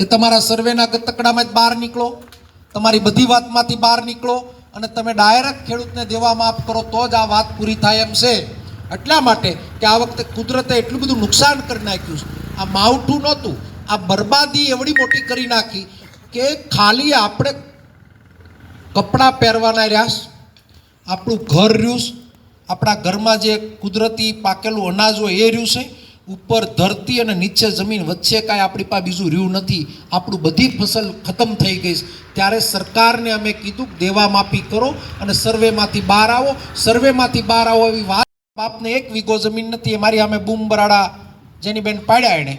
કે તમારા સર્વેના ગતકડામાં જ બહાર નીકળો. તમારી બધી વાતમાંથી બહાર નીકળો અને તમે ડાયરેક્ટ ખેડૂતને દેવા માફ કરો તો જ આ વાત પૂરી થાય એમ છે. એટલા માટે કે આ વખતે કુદરતે એટલું બધું નુકસાન કરી નાખ્યું છે. આ માવઠું નહોતું. આ બરબાદી એવડી મોટી કરી નાખી કે ખાલી આપણે કપડાં પહેરવાના રહ્યા આપણું ઘર રહ્યું આપણા ઘરમાં જે કુદરતી પાકેલું અનાજ હોય એ રહ્યું છે. ઉપર ધરતી અને નીચે જમીન વચ્ચે કાંઈ આપણી પાસે બીજું રહ્યું નથી. આપણું બધી ફસલ ખતમ થઈ ગઈ ત્યારે સરકારને અમે કીધું દેવા માફી કરો અને સર્વેમાંથી બહાર આવો. સર્વેમાંથી બહાર આવો એવી વાત. બાપને એક વીઘો જમીન નથી, એ મારી અમે બૂમ બરાડા જેની બેન પાડ્યા એણે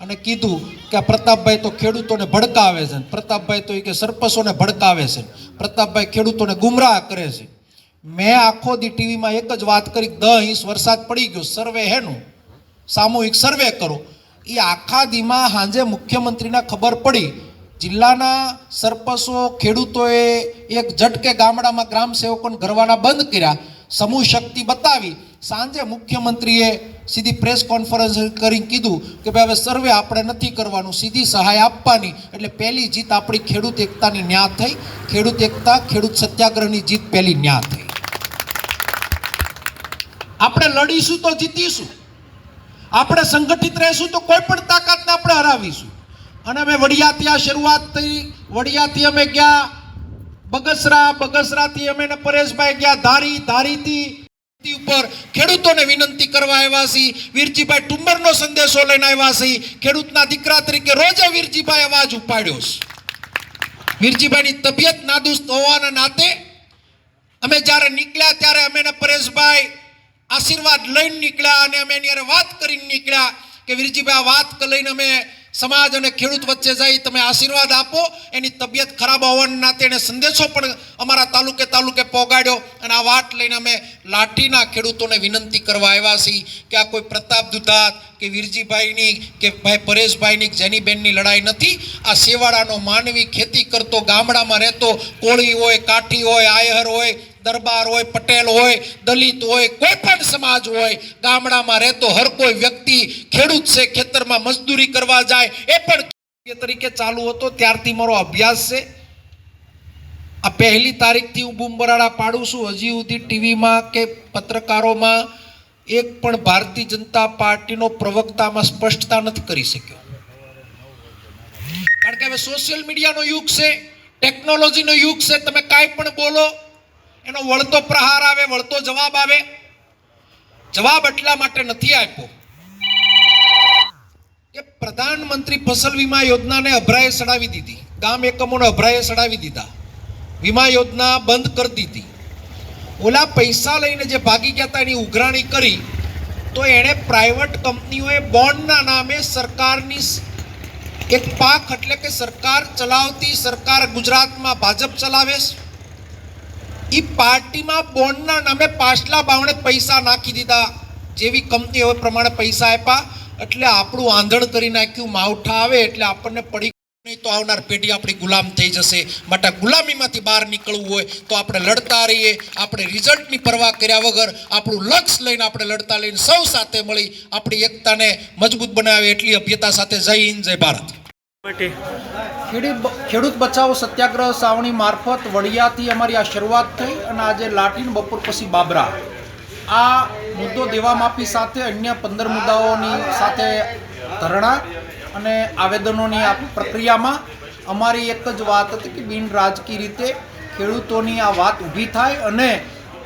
અને કીધું કે પ્રતાપભાઈ તો ખેડૂતોને ભડકાવે છે. પ્રતાપભાઈ તો એ કે સરપંચોને ભડકાવે છે. પ્રતાપભાઈ ખેડૂતોને ગુમરાહ કરે છે. મેં આખો દી ટીવીમાં એક જ વાત કરી દસ ઇંચ વરસાદ પડી ગયો. સર્વે હેનું. સામૂહિક સર્વે કરો. એ આખા દીમાં સાંજે મુખ્યમંત્રીને ખબર પડી. જિલ્લાના સરપંચો, ખેડૂતોએ એક ઝટકે ગામડામાં ગ્રામ સેવકોને ઘરવાના બંધ કર્યા. સમૂહ શક્તિ બતાવી. સાંજે મુખ્યમંત્રીએ સીધી પ્રેસ કોન્ફરન્સ કરીને કીધું કે ભાઈ, હવે સર્વે આપણે નથી કરવાનું, સીધી સહાય આપવાની. એટલે પહેલી જીત આપણી ખેડૂત એકતાની ન્યા થઈ. ખેડૂત એકતા, ખેડૂત સત્યાગ્રહની જીત પહેલી ન્યા થઈ. આપણે લડીશું તો જીતીશું. આપણે સંગઠિત રહેશું તો કોઈ પણ તાકાતને આપણે હરાવીશું. અને અમે વડિયાથી આ શરૂઆત થઈ, વડિયાથી અમે ગયા, બગસરા, બગસરાથી અમે પરેશભાઈ ગયા, ધારી, ધારીથી ઉપર ખેડૂતોને વિનંતી કરવા આવ્યા છીએ. વીરજીભાઈ ટુંબરનો સંદેશો લઈને આવ્યા છીએ. ખેડૂતના દીકરા તરીકે રોજે વીરજીભાઈ અવાજ ઉપાડ્યો છે. વીરજીભાઈની તબિયત નાદુસ્ત હોવાના નાતે અમે જ્યારે નીકળ્યા ત્યારે અમે પરેશભાઈ આશીર્વાદ લઈને નીકળ્યા અને અમે એની વાત કરીને નીકળ્યા કે વીરજીભાઈ, આ વાત લઈને અમે સમાજ અને ખેડૂત વચ્ચે જઈ તમે આશીર્વાદ આપો. એની તબિયત ખરાબ હોવાના નાતે એને સંદેશો પણ અમારા તાલુકે તાલુકે પોગાડ્યો અને આ વાત લઈને અમે લાઠીના ખેડૂતોને વિનંતી કરવા આવ્યા છીએ કે આ કોઈ પ્રતાપ દુધાત, કે વીરજીભાઈની, કે ભાઈ પરેશભાઈની જેની જેનીબેનની લડાઈ નથી. આ સેવાડાનો માનવી ખેતી કરતો, ગામડામાં રહેતો, કોળી હોય, કાઠી હોય આયહર હોય દરબાર હોય, પટેલ હોય, દલિત હોય કોઈ પણ સમાજ હોય, ગામડામાં રહેતો હર કોઈ વ્યક્તિ ખેડૂત છે, ખેતરમાં મજદૂરી કરવા જાય, એ પણ તરીકે ચાલુ હતો, ત્યારથી મારો અભ્યાસ છે. આ પહેલી તારીખથી હું બુમબરાડા પાડું છું. હજી સુધી ટીવીમાં કે પત્રકારોમાં એક પણ ભારતીય જનતા પાર્ટીનો પ્રવક્તામાં સ્પષ્ટતા નથી કરી શક્યો. કારણ કે હવે સોશિયલ મીડિયાનો યુગ છે ટેકનોલોજીનો યુગ છે, તમે કાંઈ પણ બોલો એનો વળતો પ્રહાર આવે, વળતો જવાબ આવે. જવાબ એટલા માટે નથી આપ્યો કે પ્રધાનમંત્રી ફસલ વીમા યોજનાને અભરાએ સડાવી દીધી. ગામ એકમોને અભરાએ સડાવી દીધા. વીમા યોજના બંધ કરી દીધી. ઓલા પૈસા લઈને જે ભાગી ગયા હતા એની ઉઘરાણી કરી, તો એણે પ્રાઇવેટ કંપનીઓએ બોન્ડના નામે સરકારની એક પાક એટલે કે સરકાર ચલાવતી સરકાર ગુજરાતમાં ભાજપ ચલાવે છે. એ પાર્ટીમાં બોન્ડના નામે પાછલા બાવણે પૈસા નાખી દીધા. જેવી કંપની હવે પ્રમાણે પૈસા આપ્યા. એટલે આપણું આંધણ કરી નાખ્યું, માવઠા આવે એટલે આપણને પડી નહીં તો આવનાર પેઢી આપણી ગુલામ થઈ જશે. માટે ગુલામીમાંથી બહાર નીકળવું હોય તો આપણે લડતા રહીએ. આપણે રિઝલ્ટની પરવા કર્યા વગર આપણું લક્ષ્ય લઈને આપણે લડતા લઈને સૌ સાથે મળી આપણી એકતાને મજબૂત બનાવે એટલી અભ્યતા સાથે જય હિન્દ, જય ભારત. ખેડૂત ખેડૂત બચાવો સત્યાગ્રહ સાવણી મારફત વડિયાથી અમારી આ શરૂઆત થઈ અને આજે લાઠીન બપોર પછી બાબરા. આ મુદ્દો દેવા માપી સાથે અન્ય પંદર મુદ્દાઓની સાથે ધરણા અને આવેદનોની આ પ્રક્રિયામાં અમારી એક જ વાત હતી કે બિન રાજકીય રીતે ખેડૂતોની આ વાત ઊભી થાય અને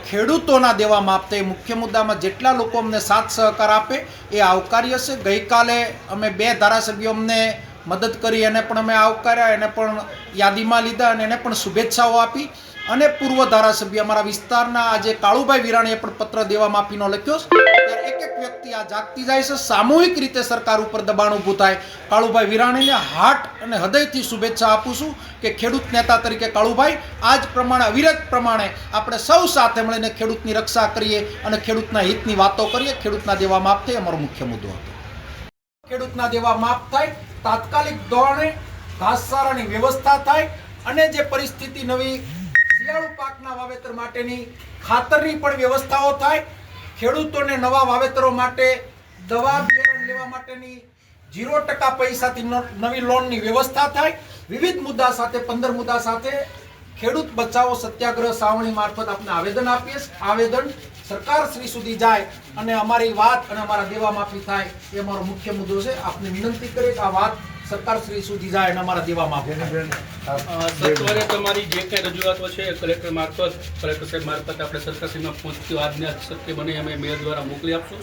ખેડૂતોના દેવા માપતે મુખ્ય મુદ્દામાં જેટલા લોકો અમને સાથ સહકાર આપે એ આવકાર્ય છે ગઈકાલે અમે બે ધારાસભ્યો અમને મદદ કરી એને પણ અમે આવકાર્યા એને પણ યાદીમાં લીધા અને એને પણ શુભેચ્છાઓ આપી. અને પૂર્વ ધારાસભ્ય અમારા વિસ્તારના આજે કાળુભાઈ વિરાણીએ પણ પત્ર દેવા માફીનો લખ્યો ત્યારે એક એક વ્યક્તિ આ જાગતી જાય છે, સામૂહિક રીતે સરકાર ઉપર દબાણ ઊભું થાય. કાળુભાઈ વિરાણીને હાર્ટ અને હૃદયથી શુભેચ્છા આપું છું કે ખેડૂત નેતા તરીકે કાળુભાઈ આ જ પ્રમાણે, અવિરત પ્રમાણે આપણે સૌ સાથે મળીને ખેડૂતની રક્ષા કરીએ અને ખેડૂતના હિતની વાતો કરીએ. ખેડૂતના દેવા માફ થાય, અમારો મુખ્ય મુદ્દો હતો. ખેડૂતના દેવા માફ થાય તાત્કાલિક ધોરણે ઘાસચારાની વ્યવસ્થા થાય અને જે પરિસ્થિતિ નવી શિયાળુ પાકના વાવેતર માટેની ખાતરની પણ વ્યવસ્થાઓ થાય, ખેડૂતોને નવા વાવેતરો માટે દવા બિયારણ લેવા માટેની ઝીરો ટકા પૈસાથી નવી લોનની વ્યવસ્થા થાય. વિવિધ મુદ્દા સાથે, પંદર મુદ્દા સાથે ખેડૂત બચાવો સત્યાગ્રહ સાવણી મારફત આપને આવેદન આપીએ આવેદન સરકાર શ્રી સુધી જાય અને અમારી વાત અને અમારા દેવા માફી થાય એ અમારો મુખ્ય મુદ્દો છે. આપને વિનંતી કરીએ કે આ વાત સરકાર શ્રી સુધી જાય અને અમારા દેવા માફી સત્વરે તમારી જે કંઈ રજૂઆતો છે કલેક્ટર મારફત કલેક્ટર સાહેબ મારફત આપણે સરકારશ્રીમાં પહોંચતી આજને શક્ય બને અમે મેયર દ્વારા મોકલી આપશું.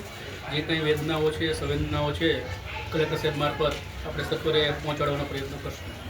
જે કંઈ વેદનાઓ છે સંવેદનાઓ છે કલેક્ટર સાહેબ મારફત આપણે સત્વરે પહોંચાડવાનો પ્રયત્ન કરશું.